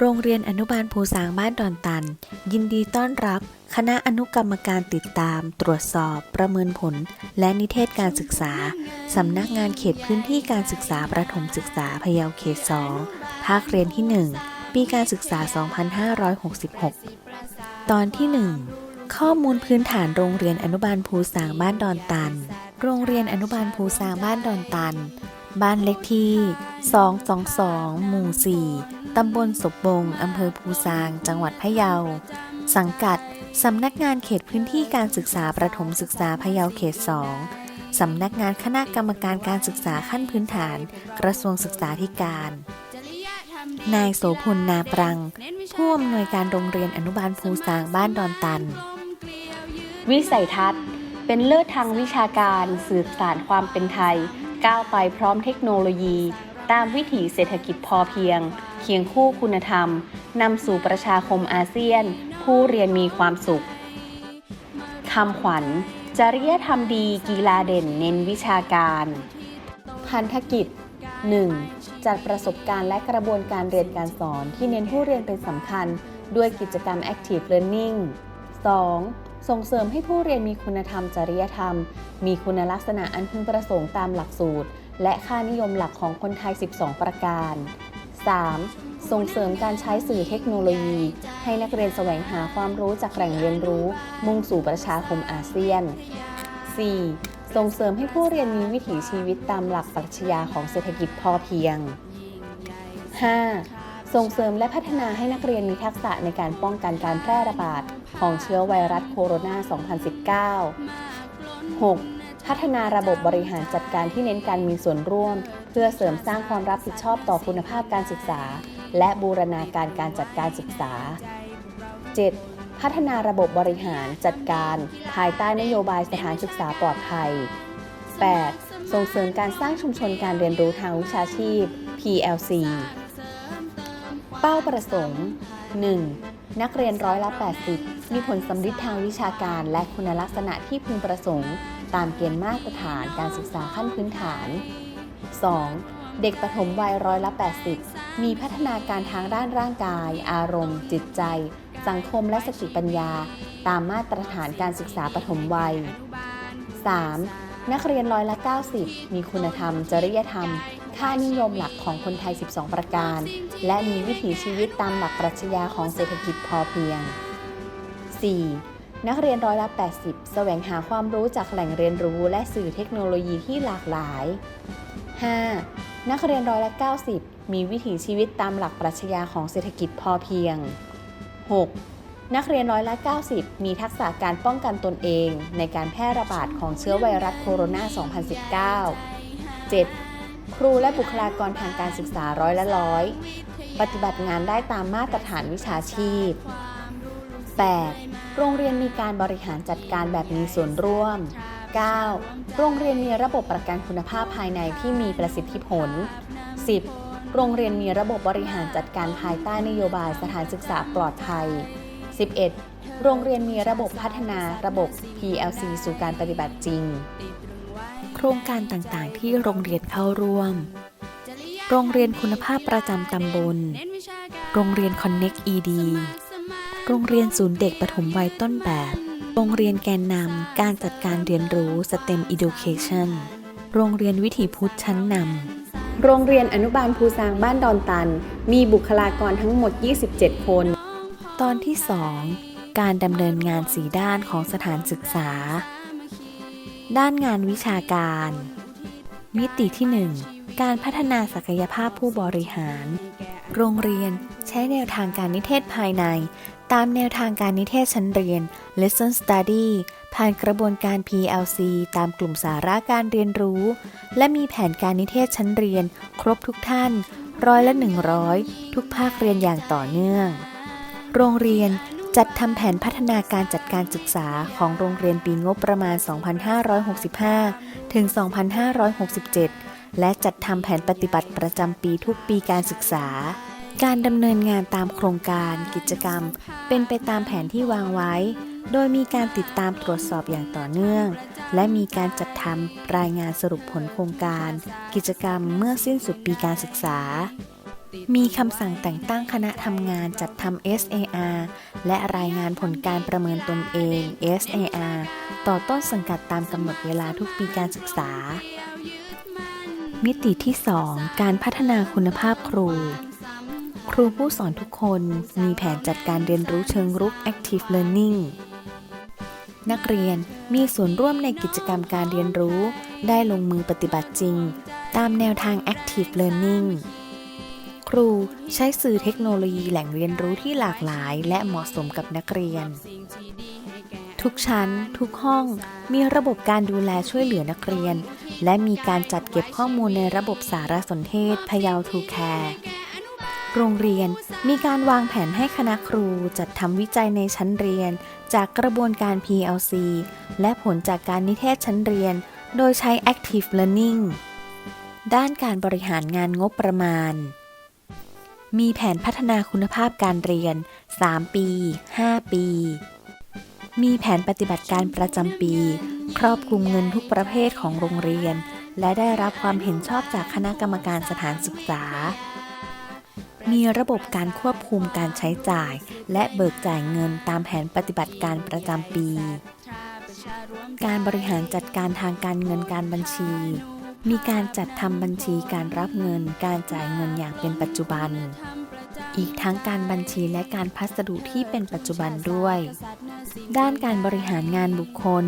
โรงเรียนอนุบาลภูสางบ้านดอนตัน ยินดีต้อนรับ คณะอนุกรรมการติดตาม ตรวจสอบ ประเมินผล และนิเทศการศึกษา สำนักงานเขตพื้นที่การศึกษาประถมศึกษาพะเยาเขต 2 ภาคเรียนที่ 1 ปีการศึกษา 2566 ตอนที่ 1 ข้อมูลพื้นฐานโรงเรียนอนุบาลภูสางบ้านดอนตัน โรงเรียนอนุบาลภูสางบ้านดอนตัน บ้านเลขที่ 222 หมู่ 4 ตำบลศพบง อำเภอภูซาง จังหวัดพะเยา สังกัด สำนักงานเขตพื้นที่การศึกษาประถมศึกษาพะเยาเขต 2 สำนักงานคณะกรรมการการศึกษาขั้นพื้นฐาน กระทรวงศึกษาธิการ นายโสพลนาปรัง ผู้อำนวยการโรงเรียนอนุบาลภูซางบ้านดอนตัน วิสัยทัศน์ เป็นเลิศทางวิชาการสืบสานความเป็นไทย ก้าวไปพร้อมเทคโนโลยี ตามวิถีเศรษฐกิจพอเพียง เคียงคู่คุณธรรม นำสู่ประชาคมอาเซียน ผู้เรียนมีความสุขคำขวัญ จริยธรรมดีกีฬาเด่นเน้นวิชาการ พันธกิจ 1. จัดประสบการณ์และกระบวนการเรียนการสอนที่เน้นผู้เรียนเป็นสำคัญ ด้วยกิจกรรม Active Learning 2. ส่งเสริมให้ผู้เรียนมีคุณธรรมจริยธรรม มีคุณลักษณะอันพึงประสงค์ตามหลักสูตร และค่านิยมหลักของคนไทย 12 ประการ 3. ส่งเสริมการใช้สื่อเทคโนโลยี ให้นักเรียนแสวงหาความรู้จากแหล่งเรียนรู้ มุ่งสู่ประชาคมอาเซียน 4. ส่งเสริมให้ผู้เรียนมีวิถีชีวิตตามหลักปรัชญาของเศรษฐกิจพอเพียง 5. ส่งเสริมและพัฒนาให้นักเรียนมีทักษะในการป้องกันการแพร่ระบาด ของเชื้อไวรัสโคโรนา 2019 6. พัฒนาระบบบริหารจัดการที่เน้นการมีส่วนร่วม เพื่อเสริมสร้างความรับผิดชอบต่อคุณภาพการศึกษา และบูรณาการการจัดการศึกษา 7. พัฒนาระบบบริหารจัดการ ภายใต้นโยบายสถานศึกษาปลอดภัย 8. ส่งเสริมการสร้างชุมชนการเรียนรู้ทางวิชาชีพ PLC เป้าประสงค์ 1. นักเรียนร้อยละ 80 มีผลสำลิดทางวิชาการและคุณลักษณะที่พึงประสงค์ ตามเกณฑ์มาตรฐานการศึกษาขั้นพื้นฐาน 2. เด็กปฐมวัยร้อยละ 80 มีพัฒนาการทางด้านร่างกาย อารมณ์ จิตใจ สังคมและสติปัญญา ตามมาตรฐานการศึกษาปฐมวัย 3. นักเรียนร้อยละ 90 มีคุณธรรม จริยธรรม ค่านิยมหลักของคนไทย 12 ประการ และมีวิถีชีวิตตามหลักปรัชญาของเศรษฐกิจพอเพียง 4. นักเรียนร้อยละ 80 แสวงหาความรู้จากแหล่งเรียนรู้และสื่อเทคโนโลยีที่หลากหลาย 5. นักเรียนร้อยละ 90 มีวิถีชีวิตตามหลักปรัชญาของเศรษฐกิจพอเพียง 6. นักเรียนร้อยละ 90 มีทักษะการป้องกันตนเอง ในการแพร่ระบาดของเชื้อไวรัสโคโรนา 2019 7. ครูและบุคลากรทางการศึกษาร้อยละร้อยปฏิบัติงานได้ตามมาตรฐานวิชาชีพ 8. โรงเรียนมีการบริหารจัดการแบบมีส่วนร่วม 9. โรงเรียนมีระบบประกันคุณภาพภายในที่มีประสิทธิผล 10. โรงเรียนมีระบบบริหารจัดการภายใต้นโยบายสถานศึกษาปลอดภัย 11. โรงเรียนมีระบบพัฒนาระบบ PLC สู่การปฏิบัติจริง รงการต่างๆ ที่โรงเรียนเข้าร่วม โรงเรียนคุณภาพประจำตำบล โรงเรียน Connect ED โรงเรียนศูนย์เด็กปฐมวัยต้นแบบ โรงเรียนแกนนำการจัดการเรียนรู้ STEM Education โรงเรียนวิถีพุทธชั้นนำ โรงเรียนอนุบาลภูซางบ้านดอนตัน มีบุคลากรทั้งหมด 27 คน ตอนที่ 2 การดำเนินงานสีด้านของสถานศึกษา ด้านงานวิชาการ มิติที่ 1 การพัฒนาศักยภาพผู้บริหาร โรงเรียนใช้แนวทางการนิเทศภายใน ตามแนวทางการนิเทศชั้นเรียน Lesson Study ผ่านกระบวนการ PLC ตามกลุ่มสาระการเรียนรู้ และมีแผนการนิเทศชั้นเรียน ครบทุกท่าน ร้อยละ 100 ทุกภาคเรียนอย่างต่อเนื่อง โรงเรียน จัดทำแผนพัฒนาการจัดการศึกษาของโรงเรียนปีงบประมาณ 2565 ถึง 2567 และจัดทำแผนปฏิบัติประจำปีทุกปีการศึกษา การดำเนินงานตามโครงการกิจกรรม เป็นไปตามแผนที่วางไว้ โดยมีการติดตามตรวจสอบอย่างต่อเนื่อง และมีการจัดทำรายงานสรุปผลโครงการ กิจกรรมเมื่อสิ้นสุดปีการศึกษา มีคำสั่งแต่งตั้งคณะทำงานจัดทำ SAR และรายงานผลการประเมินตนเอง SAR ต่อต้นสังกัดตามกำหนดเวลาทุกปีการศึกษา มิติที่ 2 การพัฒนาคุณภาพครู ครูผู้สอนทุกคนมีแผนจัดการเรียนรู้เชิงรุก Active Learning นักเรียนมีส่วนร่วมในกิจกรรมการเรียนรู้ ได้ลงมือปฏิบัติจริง ตามแนวทาง Active Learning ครูใช้สื่อเทคโนโลยีแหล่งเรียนรู้ที่หลากหลาย และเหมาะสมกับนักเรียน ทุกชั้น ทุกห้อง มีระบบการดูแลช่วยเหลือนักเรียน และมีการจัดเก็บข้อมูลในระบบสารสนเทศพยาวทูแคร์โรงเรียนมีการวางแผนให้คณะครูจัดทำวิจัยในชั้นเรียน จากกระบวนการ PLC และผลจากการนิเทศชั้นเรียน โดยใช้ Active Learning ด้านการบริหารงานงบประมาณ มีแผนพัฒนาคุณภาพการเรียน 3 ปี 5 ปี มีแผนปฏิบัติการประจำปี ครอบคลุมเงินทุกประเภทของโรงเรียน และได้รับความเห็นชอบจากคณะกรรมการสถานศึกษา มีระบบการควบคุมการใช้จ่าย และเบิกจ่ายเงินตามแผนปฏิบัติการประจำปี การบริหารจัดการทางการเงินการบัญชี มีการจัดทำบัญชีการรับเงิน การจ่ายเงินอย่างเป็นปัจจุบัน อีกทั้งการบัญชีและการพัสดุที่เป็นปัจจุบันด้วย ด้านการบริหารงานบุคคล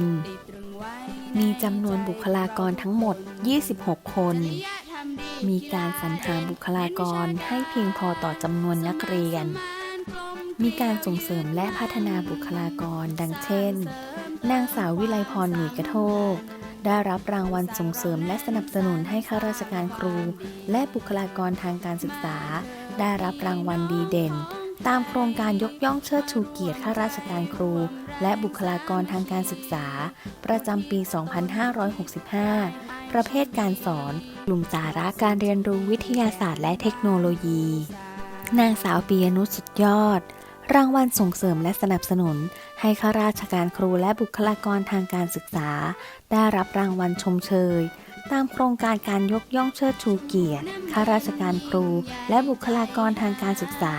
มีจำนวนบุคลากรทั้งหมด 26 คน มีการสรรหาบุคลากรให้เพียงพอต่อจำนวนนักเรียน มีการส่งเสริมและพัฒนาบุคลากร ดังเช่น นางสาววิไลพรหนุ่ยกระโทก ได้รับรางวัลส่งเสริมและสนับสนุนให้ข้าราชการครู และบุคลากรทางการศึกษา ได้รับรางวัลดีเด่น ตามโครงการยกย่องเชิดชูเกียรติข้าราชการครู และบุคลากรทางการศึกษา ประจำปี 2565 ประเภทการสอน กลุ่มสาระการเรียนรู้วิทยาศาสตร์และเทคโนโลยี นางสาวปียนุชสุดยอด รางวัลส่งเสริมและสนับสนุน ให้ข้าราชการครูและบุคลากรทางการศึกษา ได้รับรางวัลชมเชย ตามโครงการการยกย่องเชิดชูเกียรติข้าราชการครู และบุคลากรทางการศึกษา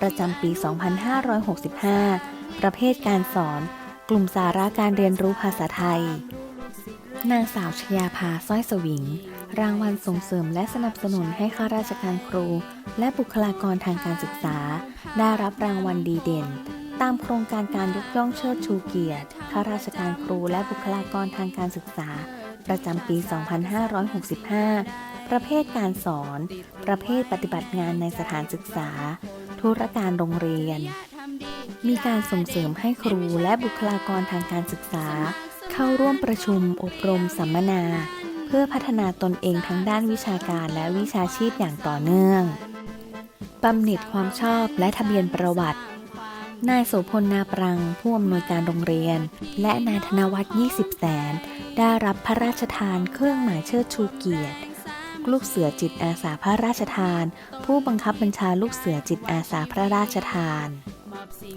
ประจำปี 2565 ประเภทการสอน กลุ่มสาระการเรียนรู้ภาษาไทย นางสาวชยาภาสร้อยสวิง รางวัลส่งเสริมและสนับสนุนให้ข้าราชการครู และบุคลากรทางการศึกษา ได้รับรางวัลดีเด่น ตามโครงการการยกย่องเชิดชูเกียรติข้าราชการครูและบุคลากรทางการศึกษา ประจำปี 2565 ประเภทการสอน ประเภทปฏิบัติงานในสถานศึกษา ธุรการโรงเรียน มีการส่งเสริมให้ครูและบุคลากรทางการศึกษา เข้าร่วมประชุมอบรมสัมมนา เพื่อพัฒนาตนเองทั้งด้านวิชาการและวิชาชีพอย่างต่อเนื่องบำเหน็จความชอบและทะเบียนประวัติ นายโสพลนาปรังผู้อำนวยการโรงเรียน และนายธนวัฒน์20 แสน ได้รับพระราชทานเครื่องหมายเชิดชูเกียรติลูกเสือจิตอาสาพระราชทาน ผู้บังคับบัญชาลูกเสือจิตอาสาพระราชทาน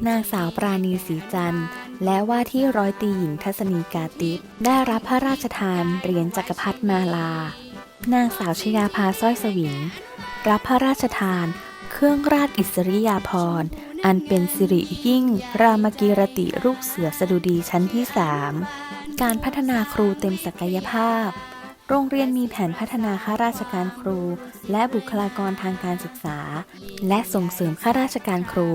นางสาวปราณีศรีจันทร์ และว่าที่ร้อยตีหญิงทัศนีกาติบได้รับพระราชทานเหรียญจักรพรรดิมาลา นางสาวชยาภาสร้อยสวิงรับพระราชทาน เครื่องราชอิสริยาภรณ์ อันเป็นสิริยิ่ง รามกีรติลูกเสือสดุดีชั้นที่3การพัฒนาครูเต็มศักยภาพ โรงเรียนมีแผนพัฒนาข้าราชการครู และบุคลากรทางการศึกษา และส่งเสริมข้าราชการครู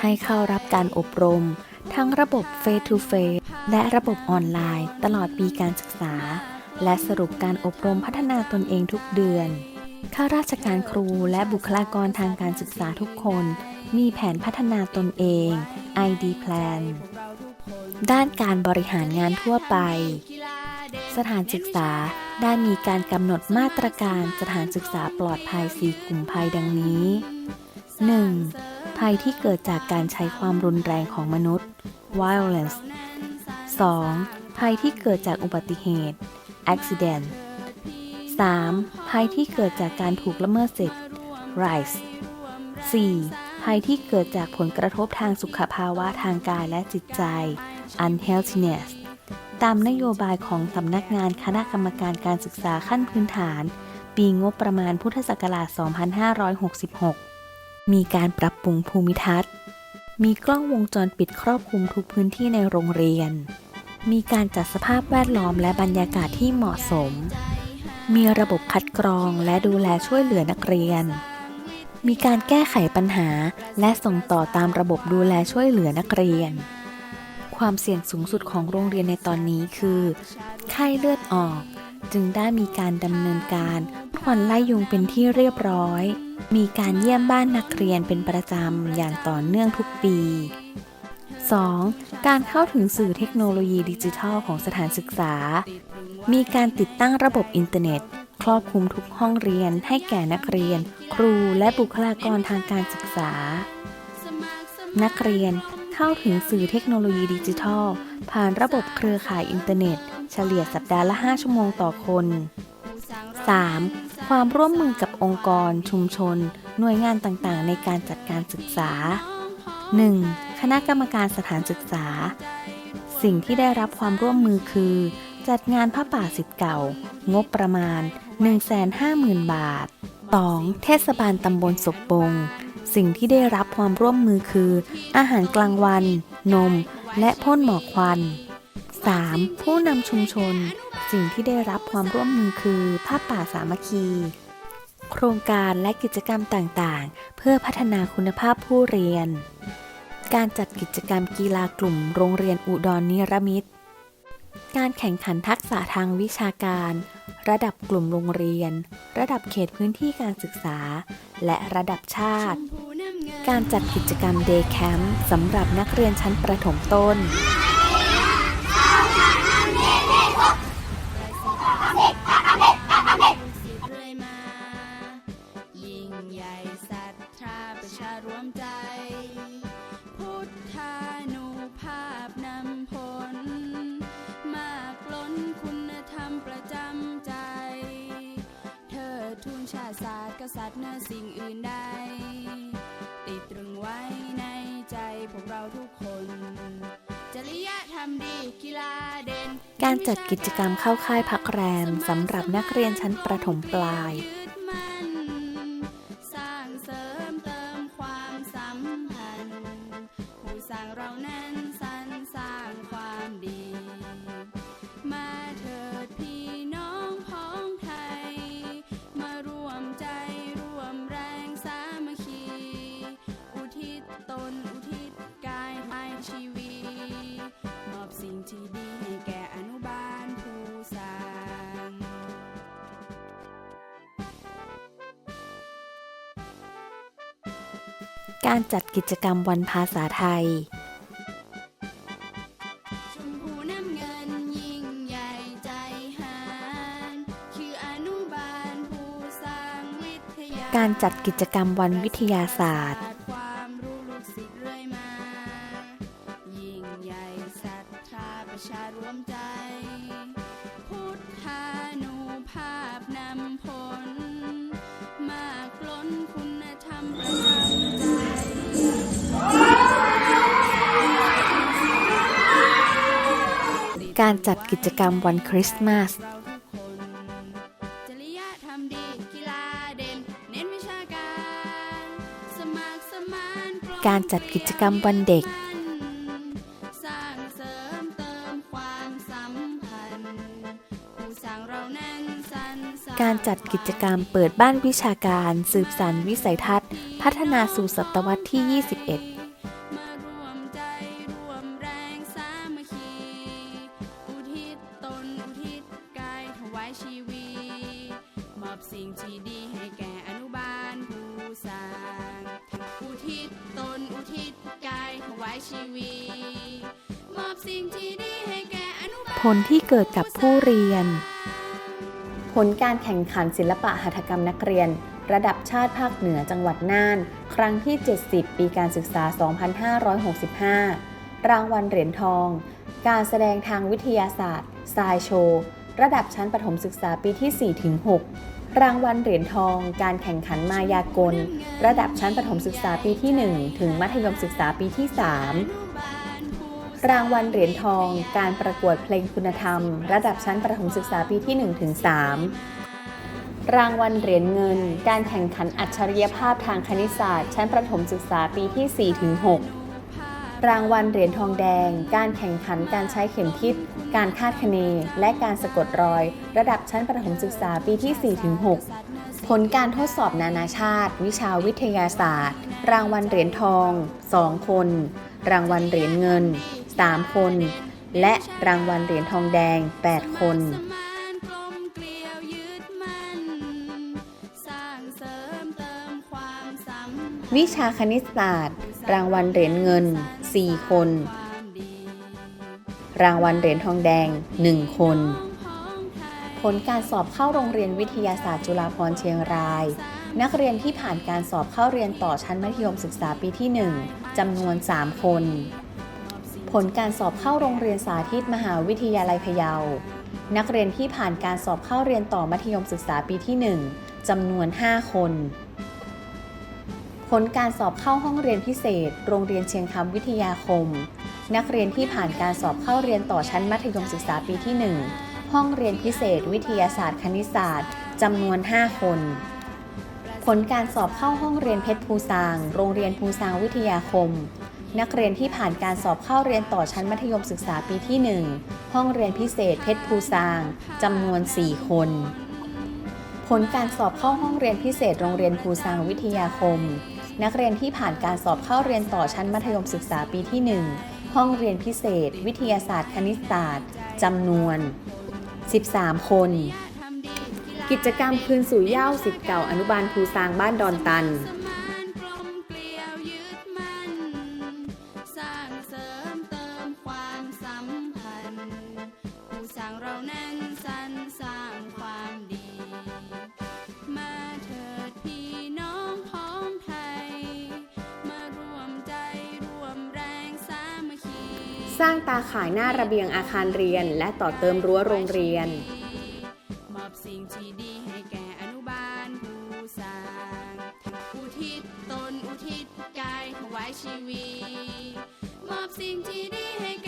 ให้เข้ารับการอบรม ทั้งระบบ Face to Face และระบบออนไลน์ ตลอดปีการศึกษา และสรุปการอบรมพัฒนาตนเองทุกเดือน ข้าราชการครูและบุคลากรทางการศึกษาทุกคน มีแผนพัฒนาตนเอง ID Plan ด้านการบริหารงานทั่วไป สถานศึกษาได้มีการกำหนดมาตรการสถานศึกษาปลอดภัย4กลุ่มภัยดังนี้ 1. ภัยที่เกิดจากการใช้ความรุนแรงของมนุษย์ violence 2. ภัยที่เกิดจากอุบัติเหตุ accident 3. ภัยที่เกิดจากการถูกละเมิดสิทธิ์ rights 4. ภัยที่เกิดจากผลกระทบทางสุขภาวะทางกายและจิตใจ unhealthiness ตามนโยบายของสำนักงานคณะกรรมการการศึกษาขั้นพื้นฐานปปีงบประมาณพุทธศักราช 2566 มีการปรับปรุงภูมิทัศน์ มีกล้องวงจรปิดครอบคลุมทุกพื้นที่ในโรงเรียน มีการจัดสภาพแวดล้อมและบรรยากาศที่เหมาะสม มีระบบคัดกรองและดูแลช่วยเหลือนักเรียน มีการแก้ไขปัญหาและส่งต่อตามระบบดูแลช่วยเหลือนักเรียน ความเสี่ยงสูงสุดของโรงเรียนในตอนนี้คือ ไข้เลือดออก จึงได้มีการดำเนินการควันไล่ยุงเป็นที่เรียบร้อย มีการเยี่ยมบ้านนักเรียนเป็นประจำอย่างต่อเนื่องทุกปี 2. การเข้าถึงสื่อเทคโนโลยีดิจิทัลของสถานศึกษา มีการติดตั้งระบบอินเทอร์เน็ต ครอบคลุมทุกห้องเรียนให้แก่นักเรียน ครูและบุคลากรทางการศึกษา นักเรียนเข้าถึงสื่อเทคโนโลยีดิจิทัล ผ่านระบบเครือข่ายอินเทอร์เน็ต เฉลี่ยสัปดาห์ละ 5 ชั่วโมงต่อคน 3. ความร่วมมือกับองค์กร ชุมชน หน่วยงานต่างๆ ในการจัดการศึกษา 1. คณะกรรมการสถานศึกษา สิ่งที่ได้รับความร่วมมือคือ จัดงานผ้าป่าสิทธิ์เก่า งบประมาณ 150,000 บาท 2. เทศบาลตำบลศพบง สิ่งที่ได้รับความร่วมมือคือ อาหารกลางวัน นม และพ่นหมอกควัน 3. ผู้นำชุมชน สิ่งที่ได้รับความร่วมมือคือผ้าป่าสามัคคี โครงการและกิจกรรมต่างๆ เพื่อพัฒนาคุณภาพผู้เรียน การจัดกิจกรรมกีฬากลุ่มโรงเรียนอุดรนิรมิตร การแข่งขันทักษะทางวิชาการ ระดับกลุ่มโรงเรียน ระดับเขตพื้นที่การศึกษา และระดับชาติ การจัดกิจกรรมเดย์แคมป์สำหรับนักเรียนชั้นประถมต้น ชาติศาสตร์กษัตริย์เหนือสิ่งอื่นใด ติดตรึงไว้ในใจพวกเราทุกคน จริยธรรมดีกีฬาเด่น การจัดกิจกรรมเข้าค่ายพักแรมสำหรับนักเรียนชั้นประถมปลาย การจัดกิจกรรมวันภาษาไทยชมพูน้ำเงินยิ่งใหญ่ใจหารคืออนุบาลผู้สร้างวิทยาการจัดกิจกรรมวันวิทยาศาสตร์ จัดกิจกรรมวันคริสต์มาสการจัดกิจกรรมวันเด็ก การจัดกิจกรรมเปิดบ้านวิชาการ สืบสานวิสัยทัศน์ พัฒนาสู่ศตวรรษที่ 21 ทิศกายถวายชีวีมอบสิ่งที่ดีให้แก่อนุบาลผลที่เกิดกับผู้เรียน ผลการแข่งขันศิลปะหัตถกรรมนักเรียน ระดับชาติภาคเหนือจังหวัดน่าน ครั้งที่ 70 ปีการศึกษา 2565 รางวัลเหรียญทอง การแสดงทางวิทยาศาสตร์ สายโชว์ ระดับชั้นประถมศึกษาปีที่ 4-6 รางวัลเหรียญทอง การแข่งขันมายากล ระดับชั้นประถมศึกษาปีที่ 1 ถึงมัธยมศึกษาปีที่ 3 รางวัลเหรียญทอง การประกวดเพลงคุณธรรม ระดับชั้นประถมศึกษาปีที่ 1 ถึง 3 รางวัลเหรียญเงิน การแข่งขันอัจฉริยภาพทางคณิตศาสตร์ ชั้นประถมศึกษาปีที่4-6 รางวัลเหรียญทองแดง การแข่งขันการใช้เข็มทิศ การคาดคะเน และการสะกดรอย ระดับชั้นประถมศึกษาปีที่ 4-6 ผลการทดสอบนานาชาติ วิชาวิทยาศาสตร์ รางวัลเหรียญทอง 2 คน รางวัลเหรียญเงิน 3 คน และรางวัลเหรียญทองแดง 8 คนสมานกลมเกลียวยึดคนวิชาคณิตศาสตร์ รางวัลเหรียญเงิน 4 คน รางวัลเหรียญทองแดง 1 คน ผลการสอบเข้าโรงเรียนวิทยาศาสตร์จุฬาภรณ์เชียงราย นักเรียนที่ผ่านการสอบเข้าเรียนต่อชั้นมัธยมศึกษาปีที่ 1จำนวน 3 คน ผลการสอบเข้าโรงเรียนสาธิตมหาวิทยาลัยพะเยา นักเรียนที่ผ่านการสอบเข้าเรียนต่อมัธยมศึกษาปีที่ 1จำนวน 5 คน ผลการสอบเข้าห้องเรียนพิเศษ โรงเรียนเชียงคำวิทยาคม นักเรียนที่ผ่านการสอบเข้าเรียนต่อชั้นมัธยมศึกษาปีที่ 1 ห้องเรียนพิเศษ วิทยาศาสตร์คณิตศาสตร์จำนวน 5 คน ผลการสอบเข้าห้องเรียนเพชรภูซาง โรงเรียนภูซางวิทยาคม นักเรียนที่ผ่านการสอบเข้าเรียนต่อชั้นมัธยมศึกษาปีที่ 1 ห้องเรียนพิเศษเพชรภูซางจำนวน 4 คนผลการสอบเข้าห้องเรียนพิเศษโรงเรียนภูซางวิทยาคม นักเรียนที่ผ่านการสอบเข้าเรียนต่อชั้นมัธยมศึกษาปีที่ 1 ห้องเรียนพิเศษ วิทยาศาสตร์ คณิตศาสตร์จำนวน 13 คน กิจกรรมคืนสู่เย้าสิทธิ์เก่าอนุบาลภูซางบ้านดอนตัน สร้างตาข่ายหน้าระเบียงอาคารเรียน และต่อเติมรั้วโรงเรียน มอบสิ่งที่ดีให้แก่อนุบาลผู้สร้างอุทิศตนอุทิศกายถวายชีวิตมอบสิ่งที่ดีให้แก่